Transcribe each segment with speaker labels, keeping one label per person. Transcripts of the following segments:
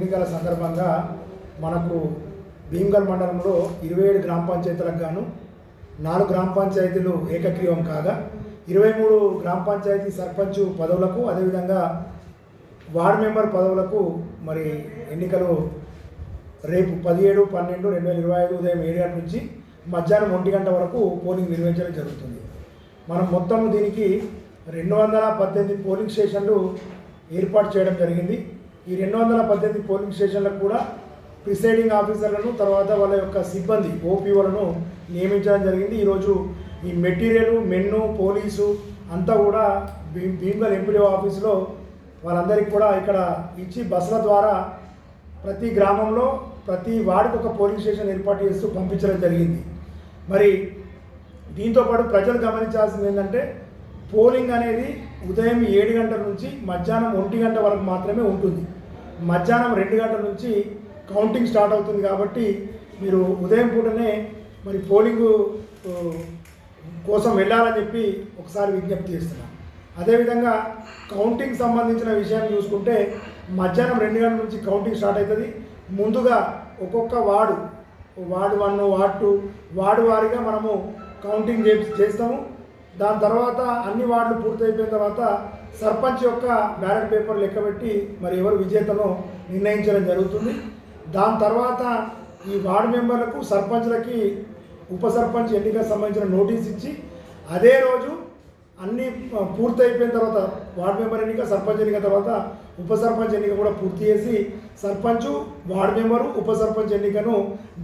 Speaker 1: ఎన్నికల సందర్భంగా మనకు భీమ్గల్ మండలంలో ఇరవై ఏడు గ్రామ పంచాయతీలకు గాను నాలుగు గ్రామ పంచాయతీలు ఏకగ్రీవం కాగా ఇరవై మూడు గ్రామ పంచాయతీ సర్పంచ్ పదవులకు అదేవిధంగా వార్డు మెంబర్ పదవులకు మరి ఎన్నికలు రేపు పదిహేడు పన్నెండు రెండు వేల ఇరవై ఐదు ఉదయం ఏడు గంటల నుంచి మధ్యాహ్నం ఒంటి గంట వరకు పోలింగ్ నిర్వహించడం జరుగుతుంది. మనం మొత్తం దీనికి రెండు వందల పద్దెనిమిది పోలింగ్ స్టేషన్లు ఏర్పాటు చేయడం జరిగింది. ఈ రెండు వందల పద్దెనిమిది పోలింగ్ స్టేషన్లకు కూడా ప్రిసైడింగ్ ఆఫీసర్లను తర్వాత వాళ్ళ యొక్క సిబ్బంది ఓపీఓలను నియమించడం జరిగింది. ఈరోజు ఈ మెటీరియల్ మెన్ను పోలీసు అంతా కూడా భీ భీమ్గల్ ఎంపీడీఓ ఆఫీసులో వాళ్ళందరికీ కూడా ఇక్కడ ఇచ్చి బస్సుల ద్వారా ప్రతి గ్రామంలో ప్రతి వార్డుకు ఒక పోలింగ్ స్టేషన్ ఏర్పాటు చేస్తూ పంపించడం జరిగింది. మరి దీంతోపాటు ప్రజలు గమనించాల్సింది ఏంటంటే పోలింగ్ అనేది ఉదయం ఏడు గంటల నుంచి మధ్యాహ్నం ఒంటి గంట వరకు మాత్రమే ఉంటుంది. మధ్యాహ్నం రెండు గంటల నుంచి కౌంటింగ్ స్టార్ట్ అవుతుంది కాబట్టి మీరు ఉదయం పూటనే మరి పోలింగ్ కోసం వెళ్ళాలని చెప్పి ఒకసారి విజ్ఞప్తి చేస్తున్నాను. అదేవిధంగా కౌంటింగ్ సంబంధించిన విషయం చూసుకుంటే మధ్యాహ్నం రెండు గంటల నుంచి కౌంటింగ్ స్టార్ట్ అవుతుంది. ముందుగా ఒక్కొక్క ward ward one ward two ward వారీగా మనము కౌంటింగ్ చేస్తాము. దాని తర్వాత అన్ని వార్డులు పూర్తయిపోయిన తర్వాత సర్పంచ్ యొక్క బ్యాలెట్ పేపర్ లెక్కబెట్టి మరి ఎవరు విజేతనో నిర్ణయించడం జరుగుతుంది. దాని తర్వాత ఈ వార్డు మెంబర్లకు సర్పంచ్లకి ఉప సర్పంచ్ ఎన్నికకు సంబంధించిన నోటీస్ ఇచ్చి అదే రోజు అన్ని పూర్తయిపోయిన తర్వాత వార్డు మెంబర్ ఎన్నిక సర్పంచ్ ఎన్నిక తర్వాత ఉప సర్పంచ్ ఎన్నిక కూడా పూర్తి చేసి సర్పంచ్ వార్డు మెంబరు ఉప సర్పంచ్ ఎన్నికను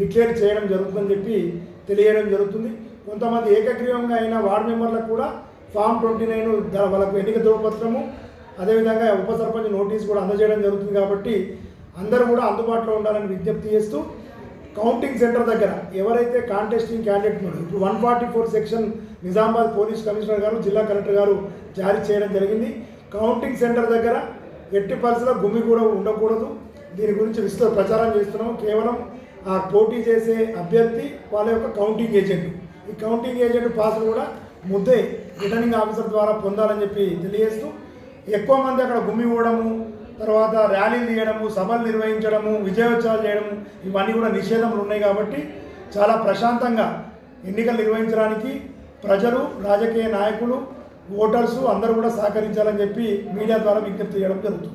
Speaker 1: డిక్లేర్ చేయడం జరుగుతుందని చెప్పి తెలియడం జరుగుతుంది. కొంతమంది ఏకగ్రీవంగా అయిన వార్డు మెంబర్లకు కూడా ఫామ్ ట్వంటీ నైన్ వాళ్ళకు ఎన్నిక ధ్రువపత్రము అదేవిధంగా ఉప సర్పంచ్ నోటీస్ కూడా అందజేయడం జరుగుతుంది కాబట్టి అందరూ కూడా అందుబాటులో ఉండాలని విజ్ఞప్తి చేస్తూ కౌంటింగ్ సెంటర్ దగ్గర ఎవరైతే కాంటెస్టింగ్ క్యాండిడేట్ ఉన్నారో ఇప్పుడు one forty four section Nizamabad police commissioner గారు జిల్లా కలెక్టర్ గారు జారీ చేయడం జరిగింది. కౌంటింగ్ సెంటర్ దగ్గర ఎట్టి పరిస్థితుల్లో గుమ్మి కూడా ఉండకూడదు. దీని గురించి విస్తృత ప్రచారం చేస్తున్నాము. కేవలం ఆ పోటీ చేసే అభ్యర్థి వాళ్ళ యొక్క కౌంటింగ్ ఏజెంట్. ఈ కౌంటింగ్ ఏజెంట్ పాసులు కూడా ముద్దే రిటర్నింగ్ ఆఫీసర్ ద్వారా పొందాలని చెప్పి తెలియజేస్తూ ఎక్కువ మంది అక్కడ గుమ్మి పోవడము తర్వాత ర్యాలీలు తీయడము సభలు నిర్వహించడము విజయోత్సవాలు చేయడము ఇవన్నీ కూడా నిషేధములు ఉన్నాయి కాబట్టి చాలా ప్రశాంతంగా ఎన్నికలు నిర్వహించడానికి ప్రజలు రాజకీయ నాయకులు ఓటర్సు అందరూ కూడా సహకరించాలని చెప్పి మీడియా ద్వారా విజ్ఞప్తి చేయడం జరుగుతుంది.